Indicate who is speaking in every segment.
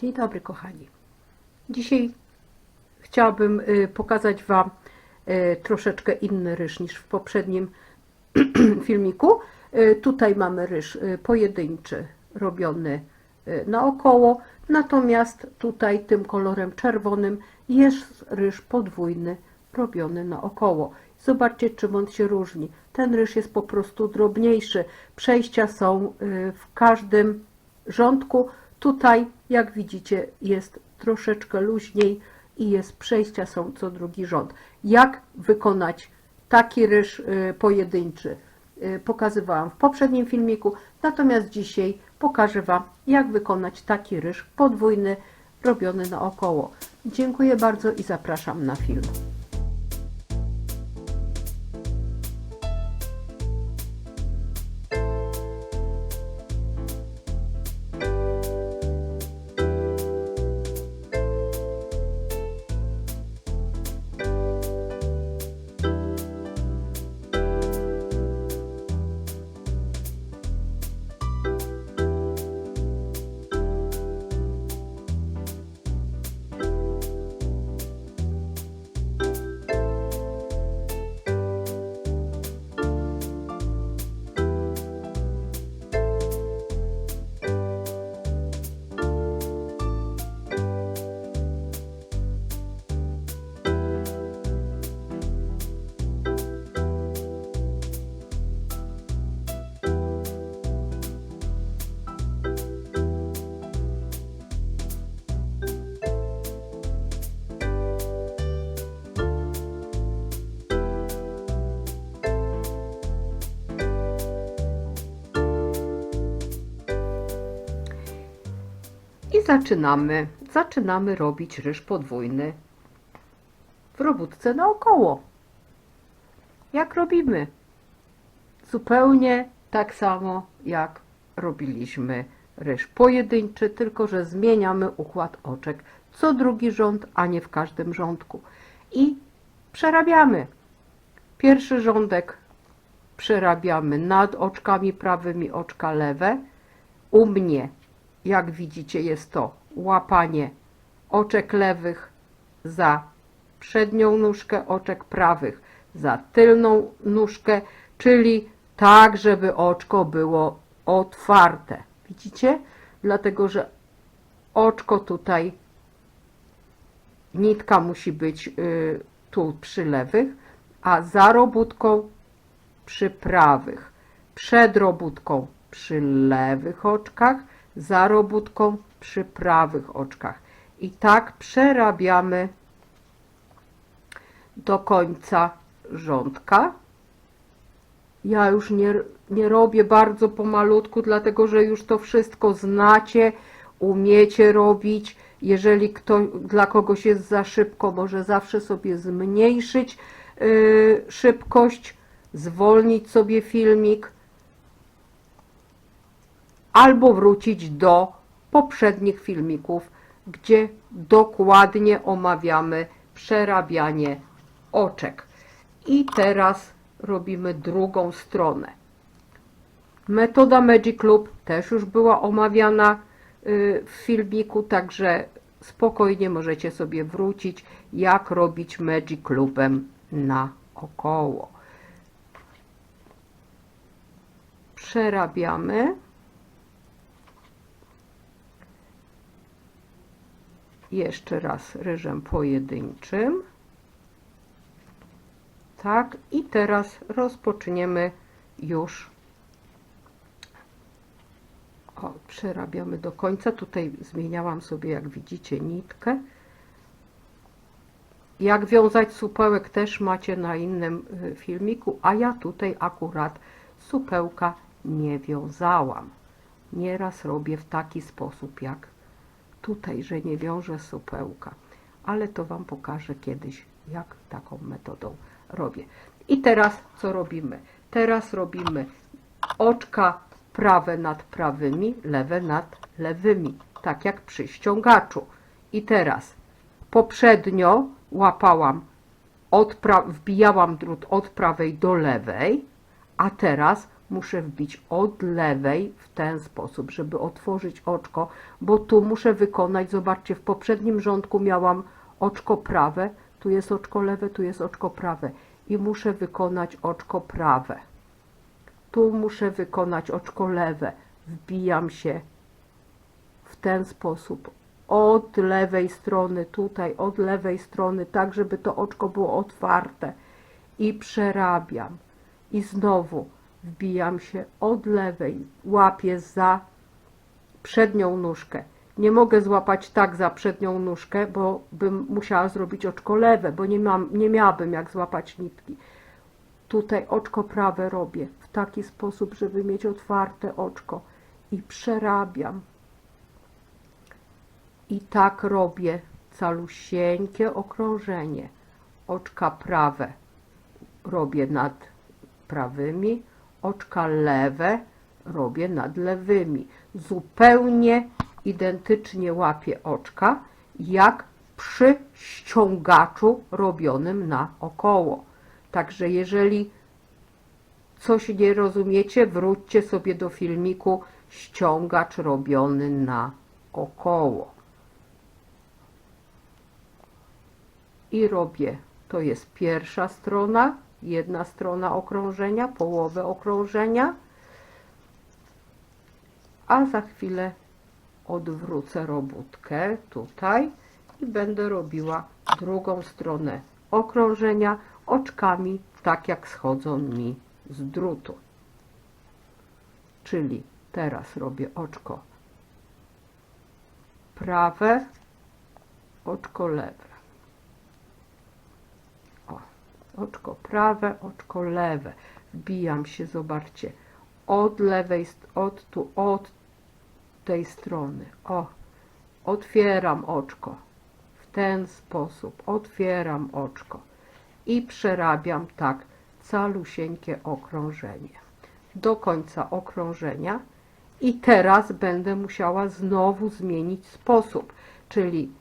Speaker 1: Dzień dobry, kochani. Dzisiaj chciałabym y, pokazać Wam y, troszeczkę inny ryż niż w poprzednim filmiku. Y, Tutaj mamy ryż pojedynczy, robiony naokoło, natomiast tutaj tym kolorem czerwonym jest ryż podwójny, robiony naokoło. Zobaczcie, czym on się różni. Ten ryż jest po prostu drobniejszy. Przejścia są w każdym rządku. Tutaj, jak widzicie, jest troszeczkę luźniej i jest przejścia są co drugi rząd. Jak wykonać taki ryż y, pojedynczy? y, Pokazywałam w poprzednim filmiku, natomiast dzisiaj pokażę Wam, jak wykonać taki ryż podwójny, robiony naokoło. Dziękuję bardzo i zapraszam na film. Zaczynamy. Zaczynamy robić ryż podwójny w robótce naokoło. Jak robimy? Zupełnie tak samo jak robiliśmy ryż pojedynczy, tylko że zmieniamy układ oczek co drugi rząd, a nie w każdym rządku. I przerabiamy. Pierwszy rządek przerabiamy nad oczkami prawymi, oczka lewe. U mnie jak widzicie, jest to łapanie oczek lewych za przednią nóżkę, oczek prawych za tylną nóżkę, czyli tak, żeby oczko było otwarte. Widzicie? Dlatego, że oczko tutaj, nitka musi być y, tu przy lewych, a za robótką przy prawych. Przed robótką przy lewych oczkach, za robótką przy prawych oczkach. I tak przerabiamy do końca rządka. Ja już nie, nie robię bardzo pomalutku, dlatego że już to wszystko znacie, umiecie robić. Jeżeli kto, dla kogoś jest za szybko, może zawsze sobie zmniejszyć yy, szybkość, zwolnić sobie filmik albo wrócić do poprzednich filmików, gdzie dokładnie omawiamy przerabianie oczek. I teraz robimy drugą stronę. Metoda Magic Club też już była omawiana y, w filmiku, także spokojnie możecie sobie wrócić, jak robić Magic Clubem na około. Przerabiamy. Jeszcze raz ryżem pojedynczym. Tak, i teraz rozpoczniemy już. O, przerabiamy do końca. Tutaj zmieniałam sobie, jak widzicie, nitkę. Jak wiązać supełek też macie na innym y, filmiku, a ja tutaj akurat supełka nie wiązałam. Nieraz robię w taki sposób, jak tutaj, że nie wiążę supełka, ale to Wam pokażę kiedyś, jak taką metodą robię. I teraz co robimy? Teraz robimy oczka prawe nad prawymi, lewe nad lewymi, tak jak przy ściągaczu. I teraz poprzednio łapałam, wbijałam drut od prawej do lewej, a teraz muszę wbić od lewej w ten sposób, żeby otworzyć oczko, bo tu muszę wykonać, zobaczcie, w poprzednim rządku miałam oczko prawe, tu jest oczko lewe, tu jest oczko prawe i muszę wykonać oczko prawe. Tu muszę wykonać oczko lewe. Wbijam się w ten sposób od lewej strony, tutaj od lewej strony, tak żeby to oczko było otwarte i przerabiam. I znowu wbijam się od lewej, łapię za przednią nóżkę. Nie mogę złapać tak za przednią nóżkę, bo bym musiała zrobić oczko lewe, bo nie, mam, nie miałabym jak złapać nitki. Tutaj oczko prawe robię w taki sposób, żeby mieć otwarte oczko i przerabiam. I tak robię calusieńkie okrążenie. Oczka prawe robię nad prawymi, oczka lewe robię nad lewymi. Zupełnie identycznie łapię oczka, jak przy ściągaczu robionym na około. Także jeżeli coś nie rozumiecie, wróćcie sobie do filmiku ściągacz robiony na około. I robię, to jest pierwsza strona, jedna strona okrążenia, połowę okrążenia, a za chwilę odwrócę robótkę tutaj i będę robiła drugą stronę okrążenia oczkami, tak jak schodzą mi z drutu. Czyli teraz robię oczko prawe, oczko lewe. O, oczko prawe, oczko lewe. Wbijam się, zobaczcie, od lewej, od tu, od tej strony. O, otwieram oczko. W ten sposób otwieram oczko i przerabiam tak calusieńkie okrążenie. Do końca okrążenia i teraz będę musiała znowu zmienić sposób, czyli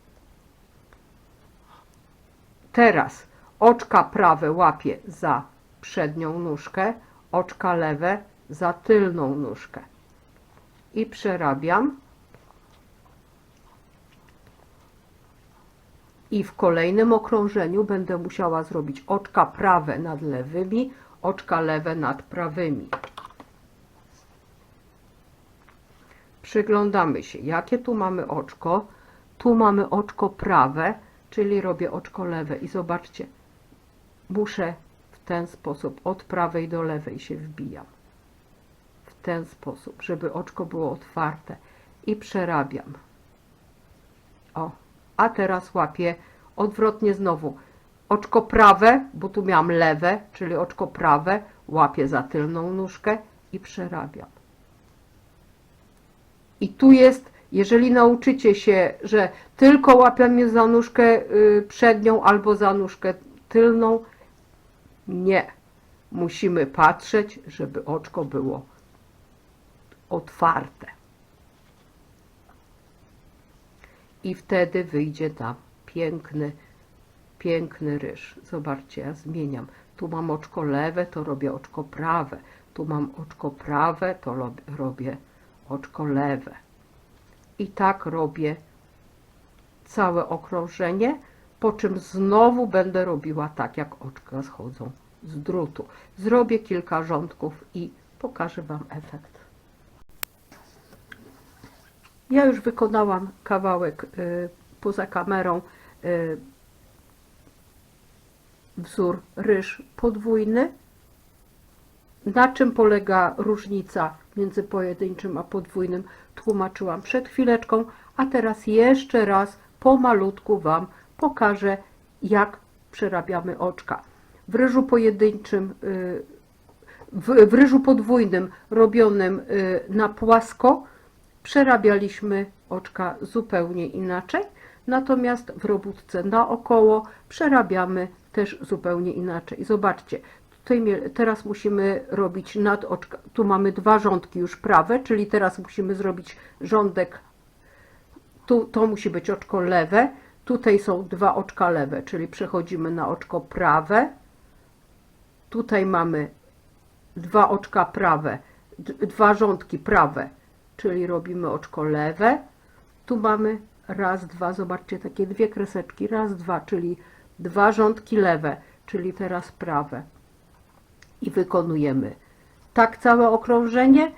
Speaker 1: teraz oczka prawe łapię za przednią nóżkę, oczka lewe za tylną nóżkę i przerabiam. I w kolejnym okrążeniu będę musiała zrobić oczka prawe nad lewymi, oczka lewe nad prawymi. Przyglądamy się, jakie tu mamy oczko. Tu mamy oczko prawe, czyli robię oczko lewe i zobaczcie, muszę w ten sposób od prawej do lewej się wbijam. W ten sposób, żeby oczko było otwarte i przerabiam. O, a teraz łapię odwrotnie znowu. Oczko prawe, bo tu miałam lewe, czyli oczko prawe, łapię za tylną nóżkę i przerabiam. I tu jest, jeżeli nauczycie się, że tylko łapiemy za nóżkę y, przednią albo za nóżkę tylną, nie. Musimy patrzeć, żeby oczko było otwarte. I wtedy wyjdzie nam piękny, piękny ryż. Zobaczcie, ja zmieniam. Tu mam oczko lewe, to robię oczko prawe. Tu mam oczko prawe, to rob- robię oczko lewe. I tak robię całe okrążenie, po czym znowu będę robiła tak, jak oczka schodzą z drutu. Zrobię kilka rządków i pokażę Wam efekt. Ja już wykonałam kawałek y, poza kamerą y, wzór ryż podwójny. Na czym polega różnica między pojedynczym a podwójnym tłumaczyłam przed chwileczką, a teraz jeszcze raz pomalutku Wam pokażę, jak przerabiamy oczka. W ryżu pojedynczym, y, w, w ryżu podwójnym robionym y, na płasko przerabialiśmy oczka zupełnie inaczej, natomiast w robótce naokoło przerabiamy też zupełnie inaczej. Zobaczcie, teraz musimy robić nad oczka, tu mamy dwa rządki już prawe, czyli teraz musimy zrobić rządek, tu to musi być oczko lewe, tutaj są dwa oczka lewe, czyli przechodzimy na oczko prawe, tutaj mamy dwa oczka prawe, dwa rządki prawe, czyli robimy oczko lewe. Tu mamy raz, dwa, zobaczcie, takie dwie kreseczki, raz, dwa, czyli dwa rządki lewe, czyli teraz prawe. I wykonujemy tak całe okrążenie,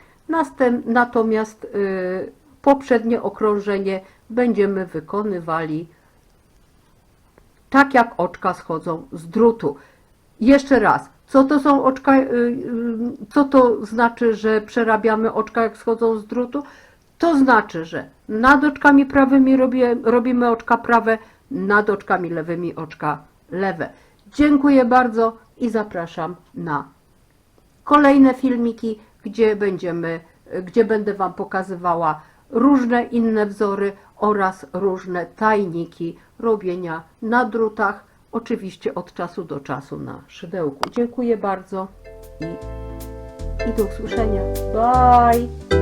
Speaker 1: natomiast y, poprzednie okrążenie będziemy wykonywali tak jak oczka schodzą z drutu. Jeszcze raz, co to są oczka, y, y, co to znaczy, że przerabiamy oczka jak schodzą z drutu? To znaczy, że nad oczkami prawymi robimy oczka prawe, nad oczkami lewymi oczka lewe. Dziękuję bardzo i zapraszam na kolejne filmiki, gdzie będziemy, gdzie będę Wam pokazywała różne inne wzory oraz różne tajniki robienia na drutach, oczywiście od czasu do czasu na szydełku. Dziękuję bardzo i, i do usłyszenia. Bye!